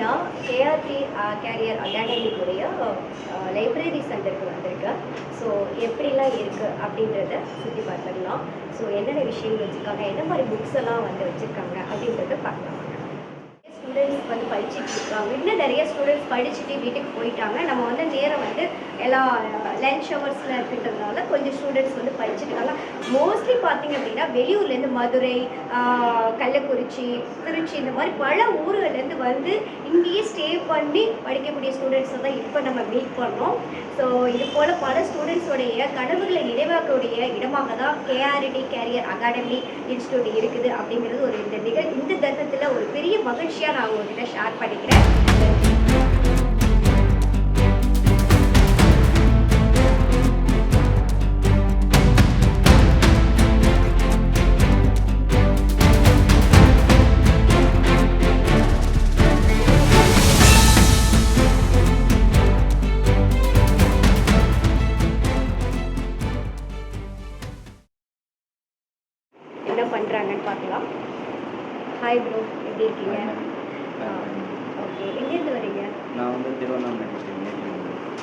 நான் KRT carrier அகாடமிக்குடைய library சென்டருக்கு வந்திருக்கேன் ஸோ எப்படிலாம் இருக்குது அப்படின்றத சுற்றி பார்த்துக்கலாம் ஸோ என்னென்ன விஷயங்கள் வச்சுருக்காங்க என்ன மாதிரி புக்ஸ் எல்லாம் வந்து வச்சுருக்காங்க அப்படின்றத பார்க்கலாம். ஸ்டூடெண்ட்ஸ் வந்து படிச்சுட்டு இருக்காங்க. இன்னும் நிறைய ஸ்டூடெண்ட்ஸ் படிச்சுட்டு வீட்டுக்கு போயிட்டாங்க. நம்ம வந்து நேரம் வந்து எல்லா லஞ்ச் ஹவர்ஸில் இருக்கிறதுனால கொஞ்சம் ஸ்டூடெண்ட்ஸ் வந்து படிச்சுட்டு இருக்காங்க மோஸ்ட்லி பார்த்தீங்க அப்படின்னா வெளியூர்லேருந்து மதுரை கள்ளக்குறிச்சி திருச்சி இந்த மாதிரி பல ஊர்கள்லேருந்து வந்து இங்கேயே ஸ்டே பண்ணி படிக்கக்கூடிய ஸ்டூடெண்ட்ஸை தான் இப்போ நம்ம மீட் பண்ணோம். ஸோ இது போல் பல ஸ்டூடெண்ட்ஸோடைய கனவுகளை நினைவாக்கக்கூடிய இடமாக தான் கேஆர்டி கேரியர் அகாடமி இன்ஸ்டியூட் இருக்குது அப்படிங்கிறது ஒரு இந்த நிகழ் இந்த தருணத்தில் ஒரு பெரிய மகிழ்ச்சியாக நான் உங்ககிட்ட ஷேர் பண்ணிக்கிறேன்.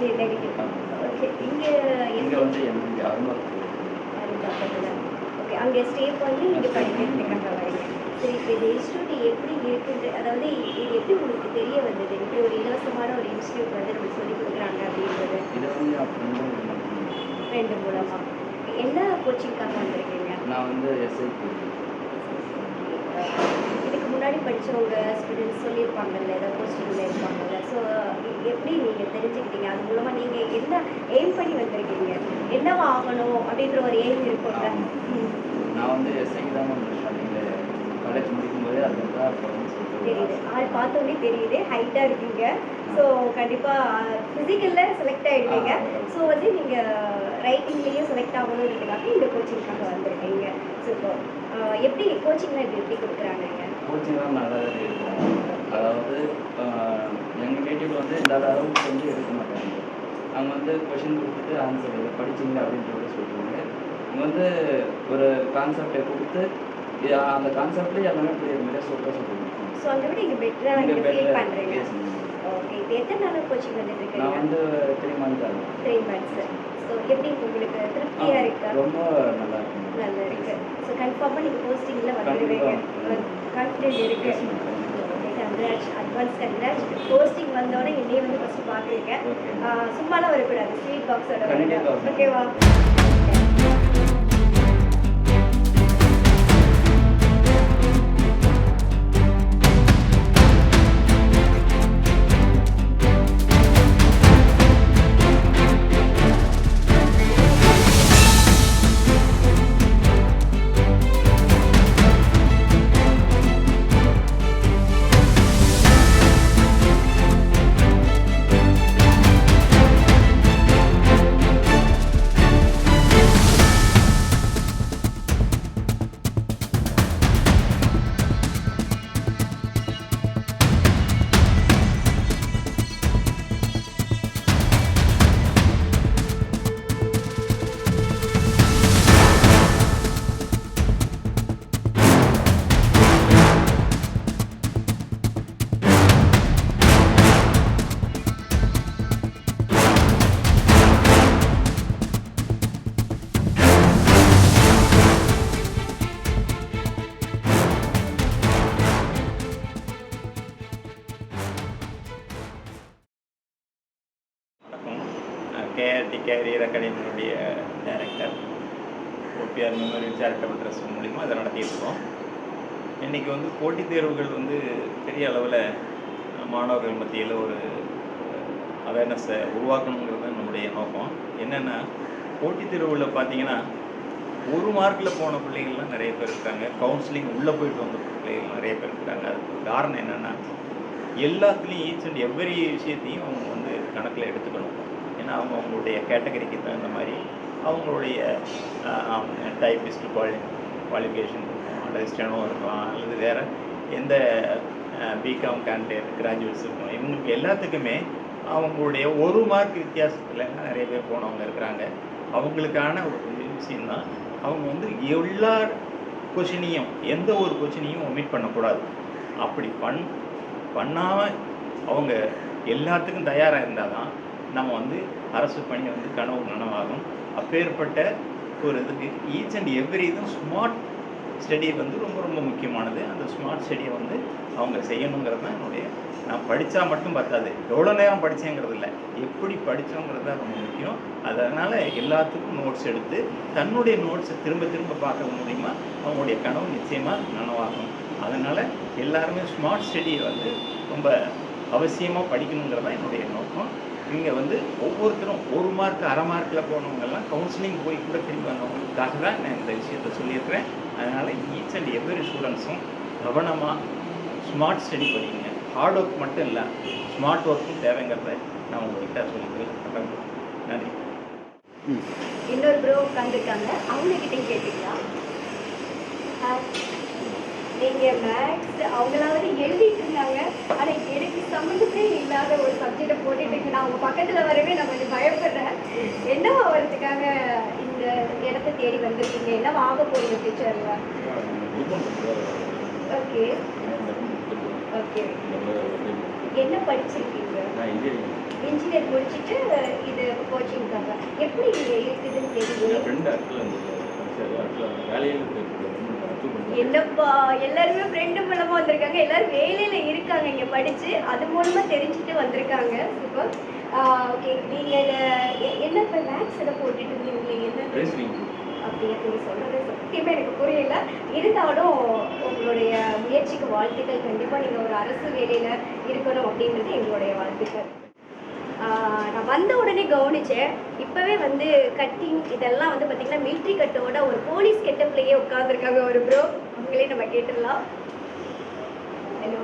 நீ நெகட்டிவ் ஓகே இங்கே இங்கே வந்து எனக்கு அருமத்து ஓகே அங்கே ஸ்டே பண்ணி இங்கே படிக்கிறதுக்காக வரீங்க சரி இப்போ இந்த இன்ஸ்டியூட் எப்படி இருக்குது அதாவது இது எப்படி உங்களுக்கு தெரிய வந்தது? இப்படி ஒரு இலவசமான ஒரு இன்ஸ்டியூட் வந்து நமக்கு சொல்லி கொடுக்குறாங்க அப்படின்றது. ஃப்ரெண்டு மூலமாக என்ன? கோச்சிங்காக வந்திருக்கீங்க? நான் வந்து எஸ்ஐபி முன்னாடி படிச்சவங்க ஸ்டூடெண்ட்ஸ் சொல்லியிருப்பாங்கல்ல ஏதோ போஸ்டிங்கில் இருப்பாங்கல்ல. ஸோ எப்படி நீங்கள் தெரிஞ்சுக்கிட்டீங்க? அது மூலமாக நீங்கள் என்ன எய்ம் பண்ணி வந்திருக்கீங்க? என்னவா ஆகணும் அப்படின்ற ஒரு எய்ம் இருக்கும்ல? நான் வந்து ஸ்டார்டிங்கில் காலேஜ் முடிக்கும்போது அது தான் போகணும்னு தெரியுது. ஆள் பார்த்தோன்னே தெரியுது. ஹைட்டாக இருக்கீங்க. ஸோ கண்டிப்பாக ஃபிசிக்கலில் செலக்ட் ஆகிடுவீங்க ஸோ வந்து நீங்கள் ரைட்டிங்லேயும் செலக்ட் ஆகணுன்றதுக்காக இந்த கோச்சிங்காக வந்திருக்கீங்க. ஸோ இப்போ எப்படி கோச்சிங்லாம் எப்படி கொடுக்குறாங்க கோச்சிங்லாம் நல்லா இருக்கும் அதாவது எங்கள் நேட்டிவ் வந்து இந்த அளவுக்கு வந்து எடுக்க மாட்டாங்க. அவங்க வந்து கொஷின் கொடுத்துட்டு ஆன்சர் இதை படிச்சிங்க அப்படின்றது சொல்லுவாங்க இவங்க வந்து ஒரு கான்செப்டை கொடுத்து அந்த கான்செப்ட்லேயே எல்லாமே புரியுற மாதிரி சொல்ல சொல்லுவாங்க ஸோ அதை விட ஃபீல் பெட்டர் ஓகே எத்தனை நாள் கோச்சிங் வந்துட்டு நான் இருக்கீங்க வந்து த்ரீ மந்த் ஆகும் ஸோ எப்படி உங்களுக்கு திருப்தியாக இருக்கா? ரொம்ப நல்லா இருக்கும் நல்லா இருக்கு. ஸோ கன்ஃபார்மாக நீங்கள் போஸ்டிங்கில் வந்துடுவீங்க கான்ஃபிடென்ட் இருக்கு Yes, ma'am. Congrats advance congrats posting வந்தோடனே என்னையே வந்து ஃபஸ்ட்டு Okay. சும்மாலாம் வரக்கூடாது ஸ்வீட் பாக்ஸோட. ஓகேவா career அகாடமியினுடைய director OPR memorial charitable trust மூலிமா அதை நடத்தியிருக்கோம் இன்றைக்கி வந்து போட்டித் தேர்வுகள் வந்து பெரிய அளவில் மாணவர்கள் மத்தியில் ஒரு அவேர்னஸை உருவாக்கணுங்கிறது தான் நம்முடைய நோக்கம். என்னென்னா போட்டித் தேர்வுகளில் பார்த்தீங்கன்னா ஒரு மார்க்கில் போன பிள்ளைகள்லாம் நிறைய பேர் இருக்காங்க. கவுன்சிலிங் உள்ளே போயிட்டு வந்த பிள்ளைகள் நிறைய பேர் இருக்காங்க. அதுக்கு காரணம் என்னென்னா எல்லாத்துலேயும் ஈச் அண்ட் எவ்வரி விஷயத்தையும் அவங்க வந்து கணக்கில் எடுத்துக்கணும். ஏன்னா அவங்க அவங்களுடைய கேட்டகரிக்கு தகுந்த மாதிரி அவங்களுடைய டைப்பிஸ்ட் குவாலி குவாலிஃபிகேஷன் இருக்கும் அல்லது ஸ்டெனோ இருக்கலாம் அல்லது வேறு எந்த பிகாம் கேண்டிடேட் கிராஜுவேட்ஸ் இருக்கும் இவங்களுக்கு எல்லாத்துக்குமே அவங்களுடைய ஒரு மார்க் வித்தியாசத்தில் நிறைய பேர் போனவங்க இருக்கிறாங்க. அவங்களுக்கான ஒரு விஷயம்தான் அவங்க வந்து எல்லா கொஷினையும் எந்த ஒரு கொஷினையும் ஒமிட் பண்ணக்கூடாது. அப்படி பண் பண்ணாமல் அவங்க எல்லாத்துக்கும் தயாராக இருந்தால் தான் நம்ம வந்து அரசு பணி வந்து கனவு நனவாகும். அப்பேற்பட்ட ஒரு இதுக்கு ஈச் அண்ட் எவ்ரி இதுவும் ஸ்மார்ட் ஸ்டடி வந்து ரொம்ப ரொம்ப முக்கியமானது. அந்த ஸ்மார்ட் ஸ்டடியை வந்து அவங்க செய்யணுங்கிறது தான் என்னுடைய நான் படித்தா மட்டும் பத்தாது. எவ்வளோ நேரம் படித்தேங்கிறது இல்லை. எப்படி படித்தோங்கிறது தான் ரொம்ப முக்கியம். அதனால் எல்லாத்துக்கும் நோட்ஸ் எடுத்து தன்னுடைய நோட்ஸை திரும்ப திரும்ப பார்க்க மூலிமா அவங்களுடைய கனவு நிச்சயமாக நனவாகும். அதனால் எல்லாருமே ஸ்மார்ட் ஸ்டடியை வந்து ரொம்ப அவசியமாக படிக்கணுங்கிறது தான் என்னுடைய நோக்கம். இங்கே வந்து ஒவ்வொருத்தரும் ஒரு மார்க் அரை மார்க்கில் போனவங்கெல்லாம் கவுன்சிலிங் போய் கூட திரும்பி வந்தவங்களுக்காக தான் நான் இந்த விஷயத்தை சொல்லியிருக்கிறேன். அதனால் ஈச் அண்ட் எவ்ரி ஸ்டூடெண்ட்ஸும் கவனமாக ஸ்மார்ட் ஸ்டடி படிங்க. ஹார்ட் ஒர்க் மட்டும் இல்லை ஸ்மார்ட் ஒர்க்கும் தேவைங்கிறத நான் உங்கள்கிட்ட சொல்லிக்கிறேன் நன்றி. இன்னொரு ப்ரோ உட்காந்துருக்காங்க அவங்க கிட்டயும் Hi. நீங்க மேக்ஸ் அவங்களாவது எழுதிட்டு இருந்தாங்க ஆனா எனக்கு சம்மந்தமே இல்லாத ஒரு சப்ஜெக்டை போட்டுட்டு நான் அவங்க பக்கத்துல வரவே நான் கொஞ்சம் பயப்படுறேன். என்னவா வரதுக்காக இந்த இடத்த தேடி வந்திருக்கீங்க? என்னவா ஆக போறீங்க ஃபியூச்சர்ல ஓகே ஓகே என்ன படிச்சிருக்கீங்க? இன்ஜினியர் முடிச்சுட்டு இது கோச்சிங்காக எப்படி இருக்குதுன்னு தெரியும்? என்னப்பா எல்லாருமே ஃப்ரெண்டு மூலமா வந்திருக்காங்க. எல்லாரும் வேலையில இருக்காங்க இங்க படிச்சு. அது மூலமா தெரிஞ்சுட்டு வந்திருக்காங்க. சூப்பர் ஓகே நீங்க என்ன இப்ப மேக்ஸ் எதை போட்டுட்டு இருந்தீங்க? என்ன? அப்படியே நீங்க சொல்றது சத்தியமே எனக்கு புரியல. இருந்தாலும் உங்களுடைய முயற்சிக்கு வாழ்த்துக்கள். கண்டிப்பா நீங்க ஒரு அரசு வேலையில இருக்கணும் அப்படின்றது எங்களுடைய வாழ்த்துக்கள். நான் வந்த உடனே கவனிச்சேன். இப்போவே வந்து கட்டிங் இதெல்லாம் வந்து பார்த்திங்கன்னா மிலிட்ரி கட்டோட ஒரு போலீஸ் கெட்டப்லேயே உட்காந்துருக்காங்க ஒரு ப்ரோ அவங்களே நம்ம கேட்டுடலாம். ஹலோ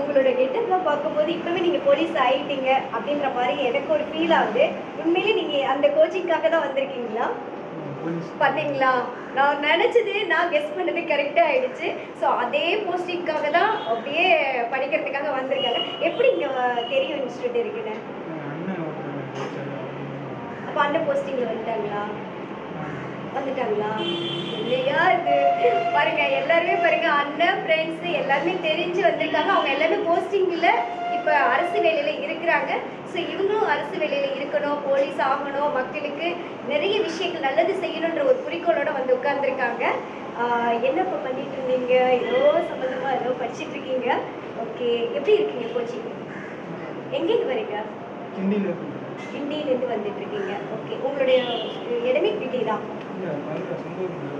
உங்களோட கெட்டப்லாம் பார்க்கும்போது இப்போவே நீங்கள் போலீஸ் ஆகிட்டீங்க அப்படின்ற மாதிரி எனக்கு ஒரு ஃபீல் ஆகுது. உண்மையிலே நீங்கள் அந்த கோச்சிங்காக தான் வந்திருக்கீங்களா? பார்த்தீங்களா நான் நினச்சது நான் கெஸ் பண்ணது கரெக்டாக ஆயிடுச்சு. ஸோ அதே போஸ்டிங்காக தான் அப்படியே படிக்கிறதுக்காக வந்திருக்காங்க. எப்படி இங்கே தெரியும் இன்ஸ்டியூட் இருக்குன்னு? அப்போ அந்த போஸ்டிங்கில் வந்துட்டாங்களா? வந்துட்டாங்களா? இல்லையா இது? பாருங்க எல்லாருமே பாருங்க அண்ணன் ஃப்ரெண்ட்ஸ் எல்லாருமே தெரிஞ்சு வந்திருக்காங்க. அவங்க எல்லாருமே போஸ்டிங்கில் இப்போ அரசு வேலையில இருக்கிறாங்க. ஸோ இவங்களும் அரசு வேலையில இருக்கணும் போலீஸ் ஆகணும் மக்களுக்கு நிறைய விஷயங்கள் நல்லது செய்யணுன்ற ஒரு குறிக்கோளோட வந்து உட்கார்ந்துருக்காங்க. என்ன இப்போ பண்ணிட்டு இருந்தீங்க? ஏதோ சம்மந்தமா ஏதோ படிச்சிட்டு இருக்கீங்க. ஓகே எப்படி இருக்கீங்க கோச்சிங் எங்கேருந்து வரீங்க? கிண்டியிலேருந்து வந்துட்டு இருக்கீங்க. ஓகே உங்களுடைய இடமே கிண்டி தான்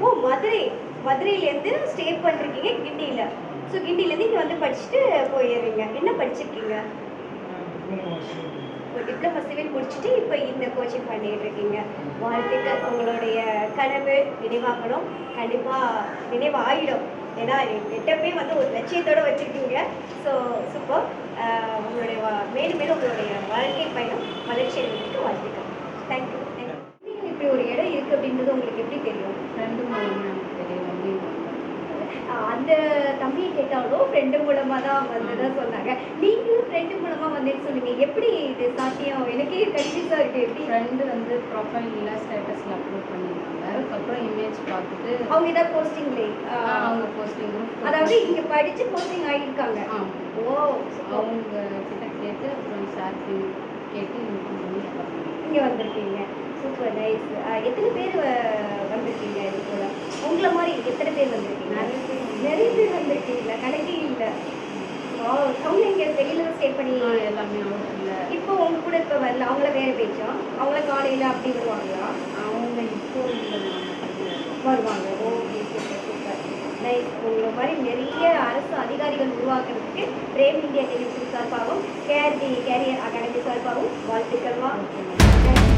ஓ மதுரை. மதுரையிலேருந்து ஸ்டே பண்ணிருக்கீங்க கிண்டியில். ஸோ கிண்டிலேருந்து இங்கே வந்து படிச்சுட்டு போயிடுறீங்க. என்ன படிச்சிருக்கீங்க? டிப்ளமோ சிவில் முடிச்சுட்டு இப்போ இந்த கோச்சிங் பண்ணிட்டு இருக்கீங்க. வாழ்த்துக்கள் உங்களுடைய கனவு நினைவாகணும். கண்டிப்பாக நினைவாகிடும் ஏன்னா எட்டப்பே வந்து ஒரு லட்சியத்தோடு வச்சுருக்கீங்க. ஸோ சூப்பர் உங்களுடைய வா- மேலும் மேலும் உங்களுடைய வாழ்க்கை பயணம் வளர்ச்சி அடைவதற்கு வாழ்த்துக்கள். தேங்க்யூ தேங்க்யூ இப்படி ஒரு இடம் இருக்குது அப்படின்றது உங்களுக்கு எப்படி தெரியும்? ரெண்டு மூலமாக எனக்கு தெரியும் அப்படின்னு ஆஹ் அந்த தம்பியை கேட்டாலும் ஃப்ரெண்டு மூலமாக தான் வந்ததா சொன்னாங்க. நீங்களும் ஃப்ரெண்டு மூலமாக வந்தேன்னு சொன்னீங்க. எப்படி இது சாத்தியம்? எனக்கே கன்ஃபியூஸாக இருக்கு. எப்படி? ஃப்ரெண்டு வந்து ப்ரொஃபைலில் ஸ்டேட்டஸில் அப்லோட் பண்ணியிருந்தாங்க அதுக்கப்புறம் இமேஜ் பார்த்துட்டு அவங்க ஏதாவது போஸ்டிங்லே அவங்க போஸ்டிங் அதாவது இங்க படிச்சு போஸ்டிங் ஆகியிருக்காங்க ஓ. அவங்க கிட்ட கேட்டு அப்புறம் சார் கேட்டு இன்ஃபார்ம் பண்ணி அப்புறம் இங்க வந்திருக்கீங்க. சூப்பர் நைஸ் எத்தனை பேர் வந்திருக்கீங்க இது கூட உங்களை மாதிரி எத்தனை பேர் வந்திருக்கீங்க? நிறைய பேர் வந்திருக்கீங்களா கணக்கே இல்லை அவங்க இங்க வெளியில ஸ்டே பண்ணி எல்லாமே இப்போ உங்க கூட இப்போ வரல அவங்கள வேற பேச்சா? அவங்கள காலையில அப்படி வருவாங்களா? அவங்க இப்போ வருவாங்க. ஓகே சூப்பர் சூப்பர் நைஸ் உங்களை மாதிரி நிறைய அரசு அதிகாரிகள் உருவாக்குறதுக்கு பிரேம் இந்தியா டெலிவிஷன் சார்பாகவும் கேஆர்டி கேரியர் அகாடமி சார்பாகவும் you.